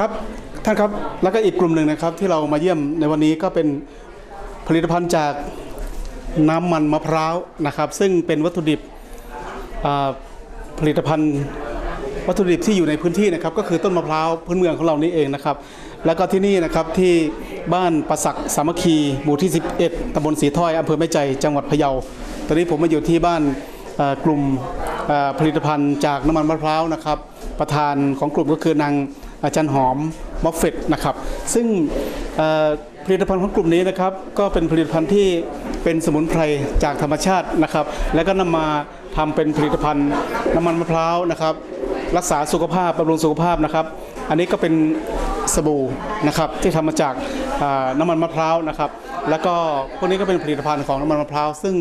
ครับท่านครับแล้วก็อีกกลุ่มหนึ่งนะครับที่เรามาเยี่ยมในวันนี้ก็เป็นผลิตภัณฑ์จากน้ำมันมะพร้าวนะครับ ซึ่งเป็นวัตถุดิบผลิตภัณฑ์วัตถุดิบที่อยู่ในพื้นที่นะครับ ก็คือต้นมะพร้าวพื้นเมืองของเรานี่เองนะครับ แล้วก็ที่นี่นะครับที่บ้านประสักสามัคคีหมู่ที่ 11ตำบลสีถ้อยอำเภอแม่ใจจังหวัดพะเยา ตอนนี้ผมมาอยู่ที่บ้านกลุ่มผลิตภัณฑ์จากน้ำมันมะพร้าวนะครับ ประธานของกลุ่มก็คือนาง อาจารย์หอมมอฟเฟตนะครับซึ่งผลิตภัณฑ์ของกลุ่มนี้นะครับก็เป็นผลิตภัณฑ์ที่เป็นสมุนไพรจากธรรมชาตินะครับ แล้วก็นำมาทำเป็นผลิตภัณฑ์น้ำมันมะพร้าวนะครับ รักษาสุขภาพบำรุงสุขภาพนะครับ อันนี้ก็เป็นสบู่นะครับที่ทำมาจากน้ำมันมะพร้าวนะครับ แล้วก็พวกนี้ก็เป็นผลิตภัณฑ์ของน้ำมันมะพร้าวซึ่ง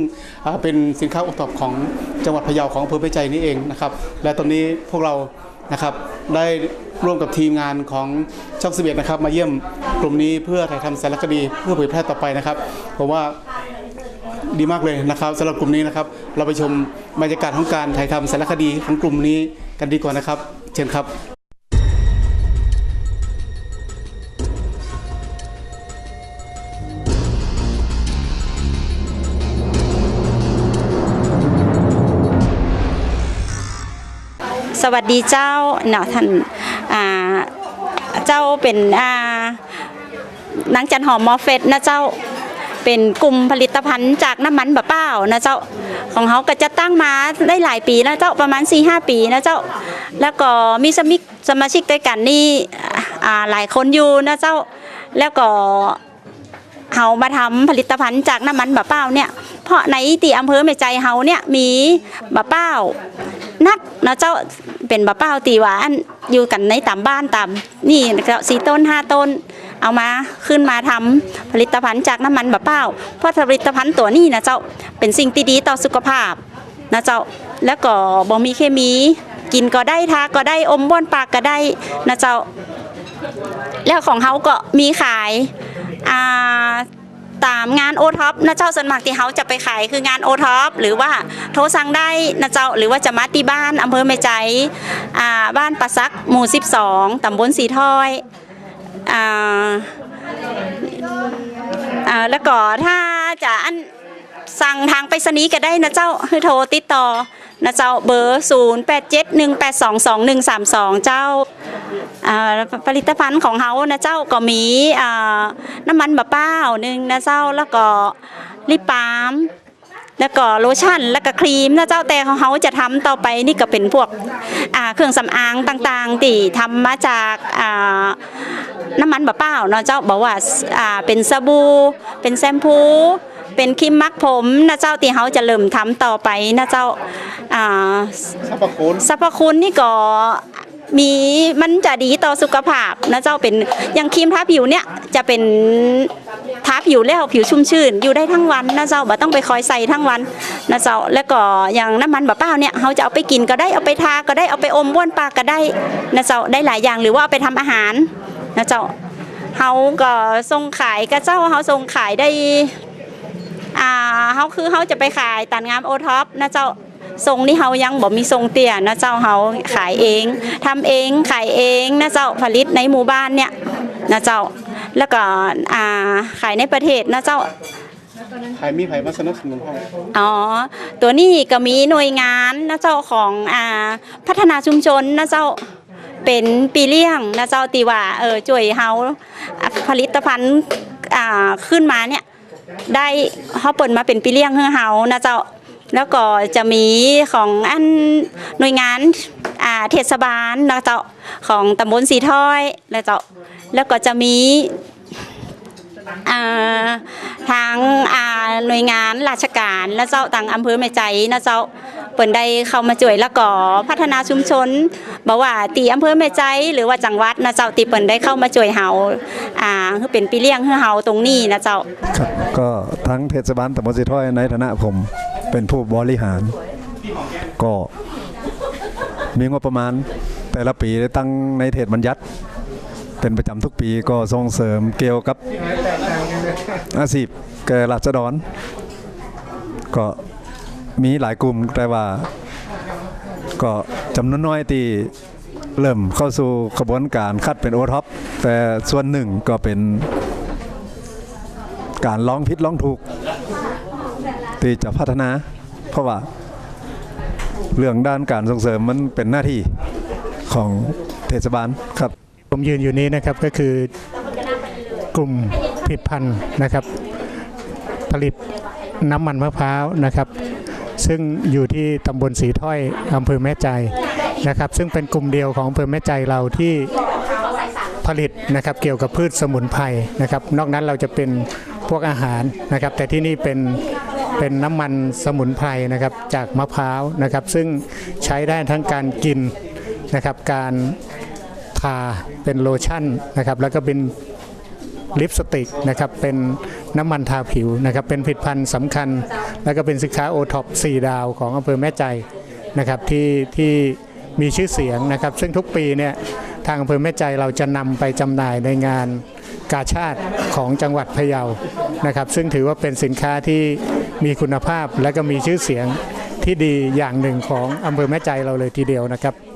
เป็นสินค้าโอท็อปของจังหวัดพะเยาของอำเภอพิจัยนี่เองนะครับ และตอนนี้พวกเรานะครับได้ ร่วมกับทีมงานของช่องสิบเอ็ดนะครับ มาเยี่ยมกลุ่มนี้เพื่อถ่ายทำสารคดีเพื่อเผยแพร่ต่อไปนะครับผมว่าดีมากเลยนะครับสำหรับกลุ่มนี้นะครับ เราไปชมบรรยากาศของการถ่ายทำสารคดีของกลุ่มนี้กันดีกว่านะครับ เชิญครับ สวัสดีเจ้าเนาะท่านเจ้าเป็นนางจันหอมมอเฟสนะเจ้าเป็นกลุ่มผลิตภัณฑ์จากน้ำมันบะเป้านะเจ้าของเขาก็จะตั้งมาได้หลายปีนะเจ้าประมาณ4-5หปีนะเจ้า แล้วก็มีสมิกสมาชิกด้วยกันนี่หลายคนอยู่นะเจ้าแล้วก็เฮามาทำผลิตภัณฑ์จากน้ำมันบะเป้าเนี่ยเพราะในตีอำเภอแม่ใจเฮาเนี่ยมีบะเป้า นักนะเจ้าเป็นบะเป้าตีหวาอันอยู่กันในตามบ้านตามนี่เจ้าสี่ต้นห้าต้น เอามาขึ้นมาทำผลิตภัณฑ์จากน้ำมันบะเป้าเพราะผลิตภัณฑ์ตัวนี้นะเจ้าเป็นสิ่งที่ดีต่อสุขภาพนะเจ้าแล้วก็บ่มีเคมี กินก็ได้ทาก็ได้อมบ้วนปากก็ได้นะเจ้าแล้วของเขาก็มีขายอ่า ตามงานโอท็อปนะเจ้าส่วนมากที่เขาจะไปขายคืองานโอท็อปหรือว่าโทรสั่งได้นะเจ้าหรือว่าจะมาที่บ้านอำเภอแม่ใจอ่าบ้านปะซักหมู่ 12 ตำบลสีถ้อยอ่าอ่าแล้วก็ถ้าจะอันสั่งทางไปรษณีย์ก็ได้นะเจ้าให้โทรติดต่อนะเจ้าเบอร์ 0 8 7 1 8 2 2 1 3 2 เจ้าอ่า ผลิตภัณฑ์ของเขานะเจ้าก็มีน้ำมันบะเป้าวหนึ่งนะเจ้าแล้วก็ลิปบาล์มแล้วก็โลชั่นแล้วก็ครีมนะเจ้าแต่ของเขาจะทำต่อไปนี่ก็เป็นพวกเครื่องสำอางต่างๆที่ทำมาจากน้ำมันบะเป้าเนาะเจ้าบอกว่าเป็นสบู่เป็นแชมพู เป็นครีมมักผมนะเจ้าที่เขาจะเริ่มทำต่อไปนะเจ้าอ่าสรรพคุณสรรพคุณนี่ก็ มีมันจะดีต่อสุขภาพนะเจ้าเป็นอย่างครีมทาผิวเนี่ยจะเป็นทาผิวแล้วผิวชุ่มชื่น อยู่ได้ทั้งวันนะเจ้าบ่ต้องไปคอยใส่ทั้งวันนะเจ้าแล้วก็อย่างน้ำมันบะเป้าเนี่ยเขาจะเอาไปกินก็ได้เอาไปทาก็ได้เอาไปอมบ้วนปากก็ได้นะเจ้าได้หลายอย่างหรือว่าเอาไปทำอาหารนะเจ้าเขาก็ส่งขายก็เจ้าเขาส่งขายได้อ่าเขาคือเขาจะไปขายตันงามโอท็อปนะเจ้า ทรงนี่เขายังบ่มีทรงเตี้ยนะเจ้าเขาขายเองทำเองขายเองนะเจ้าผลิตในหมู่บ้านเนี่ยนะเจ้าแล้วก็อ่าขายในประเทศนะเจ้าใครมีใครมาสนับสนุนห้องอ๋อ ตัวนี้ก็มีหน่วยงานนะเจ้าของอ่าพัฒนาชุมชนนะเจ้าเป็นปีเลี้ยงนะเจ้าตีว่าเออช่วยเฮาอะผลิตภัณฑ์อ่าขึ้นมาเนี่ยได้เขาเปิดมาเป็นปีเลี้ยงเฮือเฮานะเจ้า แล้วก็จะมีของอันหน่วยงานอ่าเทศบาลนะเจ้าของตำบลสีถ้อยนะเจ้าแล้วก็จะมีาทางอาหน่วยงานราชการและเจ้าต่างอำเภอแม่ใจนะเจ้าเปิ่นได้เข้ามาช่วยแล้วก็พัฒนาชุมชนบอกว่าตีอำเภอแม่ใจหรือว่าจังหวัดนะเจ้าตีเปิ่นได้เข้ามาช่วยเฮาอ่าคือเป็นปีเลี้ยงเฮาตรงนี้นะเจ้าครับก็ทั้งเทศบาลตำบลสีถ้อยในฐานะผม เป็นผู้บริหาร ก็มีงบประมาณแต่ละปีได้ตั้งในเทศบัญญัติ เป็นประจำทุกปีก็ส่งเสริมเกี่ยวกับอาชีพแก่ราษฎรก็มีหลายกลุ่มแต่ว่า ก็จำนวนน้อยที่เริ่มเข้าสู่กระบวนการคัดเป็นโอท็อปแต่ส่วนหนึ่งก็เป็นการร้องพิษร้องถูก ที่จะพัฒนา เพราะว่าเรื่องด้านการส่งเสริมมันเป็นหน้าที่ของเทศบาลครับ ผมยืนอยู่นี้นะครับก็คือกลุ่มผลิตภัณฑ์นะครับ ผลิตน้ำมันมะพร้าวนะครับ ซึ่งอยู่ที่ตำบลสีถ้อยอำเภอแม่ใจนะครับ ซึ่งเป็นกลุ่มเดียวของอำเภอแม่ใจเราที่ผลิตนะครับเกี่ยวกับพืชสมุนไพรนะครับ นอกนั้นเราจะเป็นพวกอาหารนะครับ แต่ที่นี่เป็น เป็นน้ำมันสมุนไพรนะครับจากมะพร้าวนะครับ ซึ่งใช้ได้ทั้งการกินนะครับ การทาเป็นโลชั่นนะครับ แล้วก็เป็นลิปสติกนะครับเป็นน้ำมันทาผิวนะครับเป็นผลิตภัณฑ์สำคัญ แล้วก็เป็นสินค้าโอท็อป4ดาวของอำเภอแม่ใจนะครับที่ที่มีชื่อเสียงนะครับ ซึ่งทุกปีเนี่ยทางอำเภอแม่ใจเราจะนำไปจำหน่ายในงานกาชาติของจังหวัดพะเยานะครับ ซึ่งถือว่าเป็นสินค้าที่ มีคุณภาพและก็มีชื่อเสียงที่ดีอย่างหนึ่งของอำเภอแม่ใจเราเลยทีเดียวนะครับ